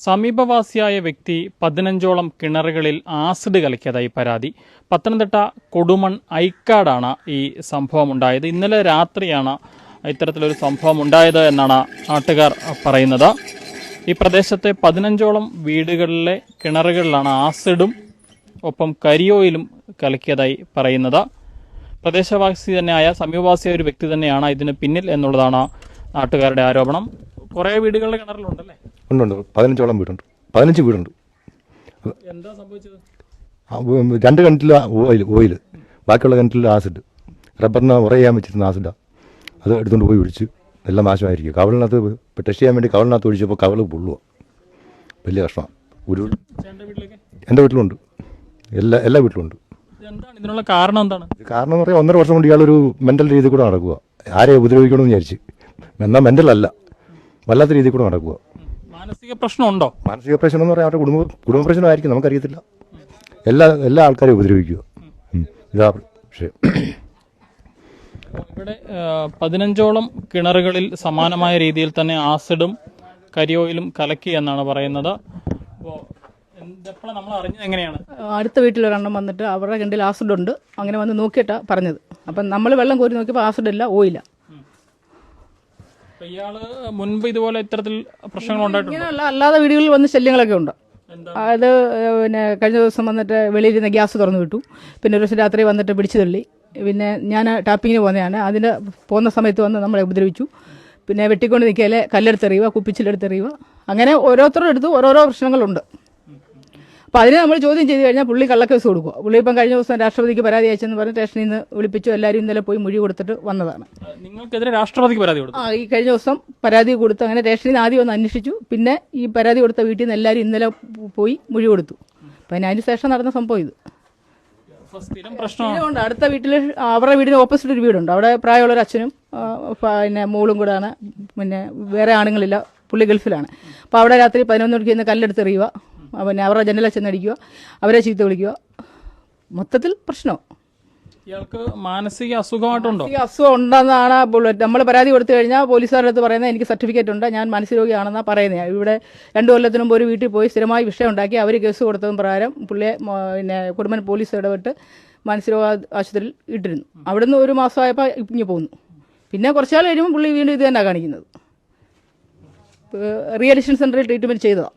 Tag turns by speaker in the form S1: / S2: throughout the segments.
S1: സമീപവാസിയായ വ്യക്തി പതിനഞ്ചോളം കിണറുകളിൽ ആസിഡ് കലക്കിയതായി പരാതി. പത്തനംതിട്ട കൊടുമൺ ഐക്കാടാണ് ഈ സംഭവം ഉണ്ടായത് ഇന്നലെ രാത്രിയാണ് ഇത്തരത്തിലൊരു സംഭവം ഉണ്ടായത് എന്നാണ് നാട്ടുകാർ പറയുന്നത്. ഈ പ്രദേശത്തെ പതിനഞ്ചോളം വീടുകളിലെ കിണറുകളിലാണ് ആസിഡും ഒപ്പം കരിയോയിലും കലക്കിയതായി പറയുന്നത്. പ്രദേശവാസി തന്നെയായ സമീപവാസിയായ ഒരു വ്യക്തി തന്നെയാണ് ഇതിന് പിന്നിൽ എന്നുള്ളതാണ് നാട്ടുകാരുടെ ആരോപണം. കുറേ വീടുകളുടെ കിണറിലുണ്ടല്ലേ?
S2: ഉണ്ട് ഉണ്ട് പതിനഞ്ചോളം വീടുണ്ട്. പതിനഞ്ച് വീടുണ്ട്. രണ്ട് കിണറ്റിൽ ഓയിൽ ഓയിൽ. ബാക്കിയുള്ള കിണറ്റിൽ ആസിഡ്. റബ്ബറിന് ഉറ ചെയ്യാൻ വെച്ചിരുന്ന ആസിഡാണ് അത് എടുത്തുകൊണ്ട് പോയി ഒഴിച്ച് നല്ല നാശമായിരിക്കും. കവളിനകത്ത് ഇപ്പോൾ ടെസ്റ്റ് ചെയ്യാൻ വേണ്ടി കവളിനകത്ത് ഒഴിച്ചപ്പോൾ കവൾ പൊള്ളുക വലിയ കഷ്ടമാണ് ഒരു എന്റെ വീട്ടിലുണ്ട്. എല്ലാ എല്ലാ വീട്ടിലുണ്ട്.
S1: ഇതിനുള്ള കാരണം എന്താണ്?
S2: കാരണം എന്ന് പറയാം ഒന്നര വർഷം കൊണ്ട് ഇയാളൊരു മെന്റൽ രീതിയിൽ കൂടെ നടക്കുക ആരെ ഉപദ്രവിക്കണമെന്ന് വിചാരിച്ച്. എന്നാൽ മെന്റൽ അല്ല വല്ലാത്ത രീതിയിൽ കൂടെ നടക്കുക
S1: മാനസിക പ്രശ്നമുണ്ടോ?
S2: മാനസിക പ്രശ്നം എന്ന് പറയാൻ അവരുടെ കുടുംബ കുടുംബ പ്രശ്നമായിരിക്കും നമുക്കറിയത്തില്ല. എല്ലാ എല്ലാ ആൾക്കാരെയും ഉപദ്രവിക്കുക. ഇതാ പക്ഷേ
S1: ഇവിടെ പതിനഞ്ചോളം കിണറുകളിൽ സമാനമായ രീതിയിൽ തന്നെ ആസിഡും കരിയോയിലും കലക്കി എന്നാണ് പറയുന്നത്. അപ്പോൾ നമ്മൾ അറിഞ്ഞത് എങ്ങനെയാണ്?
S3: അടുത്ത വീട്ടിലൊരെണ്ണം വന്നിട്ട് അവരുടെ കിണ്ടിൽ ആസിഡ് ഉണ്ട് അങ്ങനെ വന്ന് നോക്കിയിട്ടാണ് പറഞ്ഞത്. അപ്പം നമ്മൾ വെള്ളം കോരി നോക്കിയപ്പോൾ ആസിഡ് ഇല്ല ഓയില്ല
S1: ഇയാൾ മുൻപ് ഇതുപോലെ ഇത്തരത്തിൽ പ്രശ്നങ്ങൾ
S3: ഇങ്ങനെയല്ല അല്ലാതെ വീടുകളിൽ വന്ന് ശല്യങ്ങളൊക്കെ ഉണ്ട്. അത് പിന്നെ കഴിഞ്ഞ ദിവസം വന്നിട്ട് വെളിയിരുന്ന ഗ്യാസ് തുറന്നു വിട്ടു. പിന്നെ ഒരു ദിവസം രാത്രി വന്നിട്ട് പിടിച്ചു തള്ളി. പിന്നെ ഞാൻ ടാപ്പിങ്ങിന് പോകുന്നതാണ്. അതിന് പോകുന്ന സമയത്ത് വന്ന് നമ്മളെ ഉപദ്രവിച്ചു. പിന്നെ വെട്ടിക്കൊണ്ട് നിൽക്കലെ കല്ലെടുത്തെറിയുക കുപ്പിച്ചിലെടുത്തെറിയുക. അങ്ങനെ ഓരോരുത്തരുടെ അടുത്ത് ഓരോരോ പ്രശ്നങ്ങളുണ്ട്. അപ്പോൾ അതിനെ നമ്മൾ ചോദ്യം ചെയ്ത് കഴിഞ്ഞാൽ പുള്ളി കള്ളക്കേസ് കൊടുക്കുക. പുള്ളി ഇപ്പം കഴിഞ്ഞ ദിവസം രാഷ്ട്രപതിക്ക് പരാതി അയച്ചെന്ന് പറഞ്ഞ് സ്റ്റേഷനിൽ നിന്ന് വിളിപ്പിച്ചു. എല്ലാവരും ഇന്നലെ പോയി മൊഴി കൊടുത്തിട്ട് വന്നതാണ്.
S1: നിങ്ങൾക്കെതിരെ രാഷ്ട്രപതിക്ക് പരാതി കൊടുത്തു.
S3: ആ ഈ കഴിഞ്ഞ ദിവസം പരാതി കൊടുത്തു അങ്ങനെ സ്റ്റേഷനിൽ നിന്ന് ആദ്യം ഒന്ന് അന്വേഷിച്ചു. പിന്നെ ഈ പരാതി കൊടുത്ത വീട്ടിൽ നിന്ന് എല്ലാവരും ഇന്നലെ പോയി മൊഴി കൊടുത്തു. അപ്പം അതിന് ശേഷം നടന്ന സംഭവം ഇത്. ഉണ്ട് അടുത്ത വീട്ടിൽ അവരുടെ വീടിന് ഓപ്പോസിറ്റ് ഒരു വീടുണ്ട്. അവിടെ പ്രായമുള്ള ഒരു അച്ഛനും പിന്നെ മോളും കൂടെയാണ് പിന്നെ വേറെ ആണുങ്ങളില്ല. പുള്ളി ഗൾഫിലാണ്. അപ്പോൾ അവിടെ രാത്രി പതിനൊന്ന് മണിക്ക് ഇന്ന് കല്ലെടുത്തെറിയുക പിന്നെ അവരുടെ ജനലിൽ ചെന്നടിക്കുക അവരെ ചീത്ത വിളിക്കുക. മൊത്തത്തിൽ പ്രശ്നമോ
S1: ഇയാൾക്ക് മാനസിക അസുഖമായിട്ടുണ്ടോ?
S3: ഈ അസുഖം ഉണ്ടെന്നാണ് നമ്മൾ പരാതി കൊടുത്തു കഴിഞ്ഞാൽ പോലീസുകാരുടെ അടുത്ത് പറയുന്നത് എനിക്ക് സർട്ടിഫിക്കറ്റ് ഉണ്ട് ഞാൻ മാനസിക രോഗിയാണെന്നാണ് പറയുന്നത് ഇവിടെ രണ്ടു കൊല്ലത്തിന് മുമ്പ് ഒരു വീട്ടിൽ പോയി സ്ഥിരമായി വിഷയം ഉണ്ടാക്കി അവർ കേസ് കൊടുത്തതും പ്രകാരം പുള്ളിയെ പിന്നെ കുടുംബൻ പോലീസ് ഇടപെട്ട് മാനസികരോഗ ആശുപത്രിയിൽ ഇട്ടിരുന്നു. അവിടുന്ന് ഒരു മാസമായപ്പോൾ ഇഞ്ഞ് പോകുന്നു പിന്നെ കുറച്ചാൾ കഴിയുമ്പോൾ പുള്ളി വീണ്ടും ഇത് തന്നെയാണ് കാണിക്കുന്നത്. റിയലിഷൻ സെന്ററിൽ ട്രീറ്റ്മെന്റ് ചെയ്തതാണ്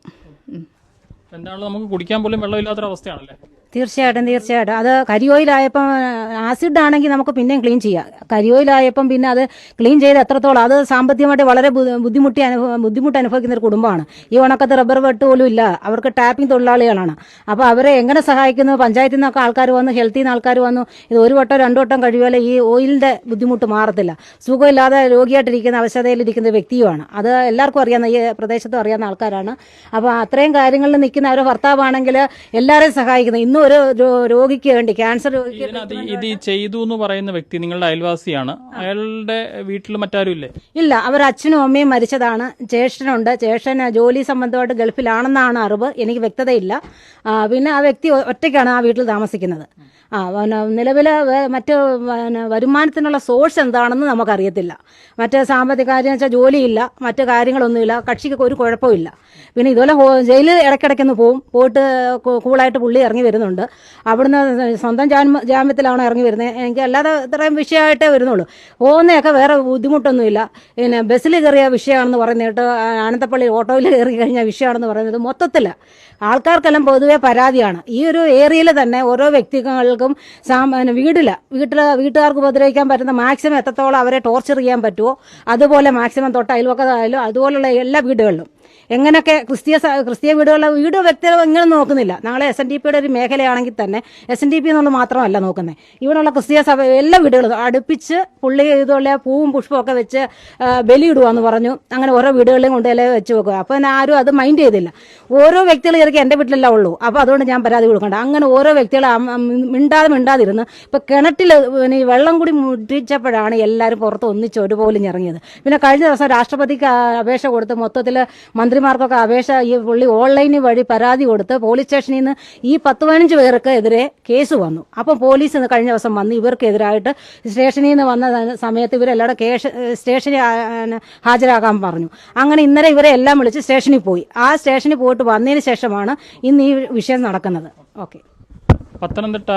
S3: ഉം.
S1: എന്താണ് നമുക്ക് കുടിക്കാൻ പോലും വെള്ളമില്ലാത്തൊരവസ്ഥയാണല്ലേ
S4: തീർച്ചയായിട്ടും തീർച്ചയായിട്ടും. അത് കരിയോയിലായപ്പം ആസിഡ് ആണെങ്കിൽ നമുക്ക് പിന്നെയും ക്ലീൻ ചെയ്യാം. കരിയോയിലായപ്പം പിന്നെ അത് ക്ലീൻ ചെയ്ത് എത്രത്തോളം അത് സാമ്പത്തികമായിട്ട് വളരെ ബുദ്ധിമുട്ടി അനുഭവ ബുദ്ധിമുട്ട് അനുഭവിക്കുന്ന ഒരു കുടുംബമാണ്. ഈ ഉണക്കത്ത് റബ്ബർ വെട്ട് പോലും ഇല്ല. അവർക്ക് ടാപ്പിംഗ് തൊഴിലാളികളാണ്. അപ്പോൾ അവരെ എങ്ങനെ സഹായിക്കുന്നു? പഞ്ചായത്തിൽ നിന്നൊക്കെ ആൾക്കാർ വന്നു ഹെൽത്തിൽ നിന്ന് ആൾക്കാർ വന്നു. ഇത് ഒരു വട്ടം രണ്ടു വട്ടം കഴിയുമല്ലോ ഈ ഓയിലിന്റെ ബുദ്ധിമുട്ട് മാറത്തില്ല. സുഖമില്ലാതെ രോഗിയായിട്ടിരിക്കുന്ന അവശതയിലിരിക്കുന്ന വ്യക്തിയുമാണ്. അത് എല്ലാവർക്കും അറിയാവുന്ന ഈ പ്രദേശത്തും അറിയാവുന്ന ആൾക്കാരാണ്. അപ്പോൾ അത്രയും കാര്യങ്ങളിൽ നിൽക്കുന്ന ഒരു ഭർത്താവാണെങ്കിൽ എല്ലാവരെയും സഹായിക്കുന്നു. ഇന്നും ഒരു രോഗിക്ക് വേണ്ടി ക്യാൻസർ രോഗിക്ക്
S1: ഇത് ചെയ്തു എന്ന് പറയുന്ന വ്യക്തി നിങ്ങളുടെ അയൽവാസിയാണ്. അയാളുടെ വീട്ടിൽ മറ്റാരും ഇല്ലേ
S4: ഇല്ല അവർ അച്ഛനും അമ്മയും മരിച്ചതാണ്. ജ്യേഷ്ഠനുണ്ട് ജ്യേഷ്ഠൻ ജോലി സംബന്ധമായിട്ട് ഗൾഫിലാണെന്നാണ് അറിവ്. എനിക്ക് വ്യക്തതയില്ല. പിന്നെ ആ വ്യക്തി ഒറ്റയ്ക്കാണ് ആ വീട്ടിൽ താമസിക്കുന്നത്. ആ പിന്നെ നിലവിൽ മറ്റ് വരുമാനത്തിനുള്ള സോഴ്സ് എന്താണെന്ന് നമുക്കറിയത്തില്ല. മറ്റ് സാമ്പത്തിക കാര്യം വെച്ചാൽ ജോലിയില്ല. മറ്റ് കാര്യങ്ങളൊന്നുമില്ല. കക്ഷിക്ക് ഒരു കുഴപ്പമില്ല. പിന്നെ ഇതുപോലെ ജയിലിൽ ഇടയ്ക്കിടയ്ക്കൊന്ന് പോവും. പോയിട്ട് കൂളായിട്ട് പുള്ളി ഇറങ്ങി വരുന്നുണ്ട്. അവിടുന്ന് സ്വന്തം ജാമ ജാമ്യത്തിലാണ് ഇറങ്ങി വരുന്നത്. എനിക്ക് അല്ലാതെ ഇത്രയും വിഷയമായിട്ടേ വരുന്നുള്ളൂ. പോകുന്നതൊക്കെ വേറെ ബുദ്ധിമുട്ടൊന്നുമില്ല. പിന്നെ ബസ്സിൽ കയറിയ വിഷയമാണെന്ന് പറയുന്നത് ആനന്തപ്പള്ളി ഓട്ടോയിൽ കയറി കഴിഞ്ഞ വിഷയമാണെന്ന് പറയുന്നത് മൊത്തത്തിൽ ആൾക്കാർക്കെല്ലാം പൊതുവെ പരാതിയാണ്. ഈ ഒരു ഏരിയയിൽ തന്നെ ഓരോ വ്യക്തികൾക്കും സാം- പിന്നെ വീടില്ല. വീട്ടിൽ വീട്ടുകാർക്ക് ഉപദ്രവിക്കാൻ പറ്റുന്ന മാക്സിമം എത്രത്തോളം അവരെ ടോർച്ചർ ചെയ്യാൻ പറ്റുമോ അതുപോലെ മാക്സിമം തൊട്ട് അയൽവക്കതായാലും അതുപോലുള്ള എല്ലാ വീടുകളിലും. എങ്ങനെയൊക്കെ ക്രിസ്തീയ ക്രിസ്തീയ വീടുകളിലെ വീട് വ്യക്തികൾ ഇങ്ങനെ നോക്കുന്നില്ല. നാളെ എസ് എൻ ഡി പിയുടെ ഒരു മേഖലയാണെങ്കിൽ തന്നെ എസ് എൻ ഡി പി എന്നുള്ളത് മാത്രമല്ല നോക്കുന്നത് ഇവിടെയുള്ള ക്രിസ്തീയ സഭ എല്ലാ വീടുകളും അടുപ്പിച്ച് പുള്ളി ഇതുപോലെ പൂവും പുഷ്പവും ഒക്കെ വെച്ച് ബലിയിടുവാന്ന് പറഞ്ഞു. അങ്ങനെ ഓരോ വീടുകളിലും കൊണ്ടുപോയി വെച്ച് വെക്കുക. അപ്പോൾ തന്നെ ആരും അത് മൈൻഡ് ചെയ്തില്ല. ഓരോ വ്യക്തികൾ ഇറക്കി എന്റെ വീട്ടിലല്ല ഉള്ളൂ. അപ്പോൾ അതുകൊണ്ട് ഞാൻ പരാതി കൊടുക്കണ്ട. അങ്ങനെ ഓരോ വ്യക്തികൾ മിണ്ടാതെ മിണ്ടാതിരുന്ന് ഇപ്പോൾ കിണറ്റിൽ ഈ വെള്ളം കൂടി മുട്ടിച്ചപ്പോഴാണ് എല്ലാവരും പുറത്ത് ഒന്നിച്ച് ഒരുപോലും ഇറങ്ങിയത് പിന്നെ കഴിഞ്ഞ ദിവസം രാഷ്ട്രപതിക്ക് അപേക്ഷ കൊടുത്ത് മൊത്തത്തിൽ മന്ത്രിമാർക്കൊക്കെ അപേക്ഷ ഈ പുള്ളി ഓൺലൈൻ വഴി പരാതി കൊടുത്ത് പോലീസ് സ്റ്റേഷനിൽ നിന്ന് ഈ പത്ത് പതിനഞ്ച് പേർക്ക് എതിരെ കേസ് വന്നു. അപ്പം പോലീസ് കഴിഞ്ഞ ദിവസം വന്ന് ഇവർക്കെതിരായിട്ട് സ്റ്റേഷനിൽ നിന്ന് വന്ന സമയത്ത് ഇവരെല്ലാവരും കേസ് സ്റ്റേഷനിൽ ആ, പറഞ്ഞു. അങ്ങനെ ഇന്നലെ ഇവരെ എല്ലാം വിളിച്ച് സ്റ്റേഷനിൽ പോയി. ആ സ്റ്റേഷനിൽ പോയിട്ട് വന്നതിന് ശേഷമാണ് ഇന്ന് ഈ വിഷയം നടക്കുന്നത്. ഓക്കെ
S1: പത്തനംതിട്ട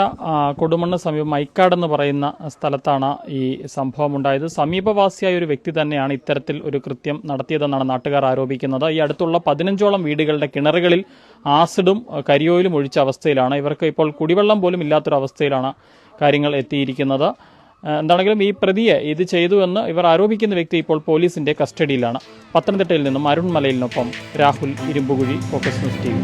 S1: കൊടുമണ്ണ് സമീപം ഐക്കാട് എന്ന് പറയുന്ന സ്ഥലത്താണ് ഈ സംഭവം ഉണ്ടായത് സമീപവാസിയായ ഒരു വ്യക്തി തന്നെയാണ് ഇത്തരത്തിൽ ഒരു കൃത്യം നടത്തിയതെന്നാണ് നാട്ടുകാർ ആരോപിക്കുന്നത്. ഈ അടുത്തുള്ള പതിനഞ്ചോളം വീടുകളുടെ കിണറുകളിൽ ആസിഡും കരിയോയിലും ഒഴിച്ച അവസ്ഥയിലാണ്. ഇവർക്ക് ഇപ്പോൾ കുടിവെള്ളം പോലും ഇല്ലാത്തൊരവസ്ഥയിലാണ് കാര്യങ്ങൾ എത്തിയിരിക്കുന്നത്. എന്താണെങ്കിലും ഈ പ്രതിയെ ഇത് ചെയ്തു എന്ന് ഇവർ ആരോപിക്കുന്ന വ്യക്തി ഇപ്പോൾ പോലീസിന്റെ കസ്റ്റഡിയിലാണ്. പത്തനംതിട്ടയിൽ നിന്നും അരുൺമലയിൽ നിന്നൊപ്പം Rahul Irumbukuzhi focus news T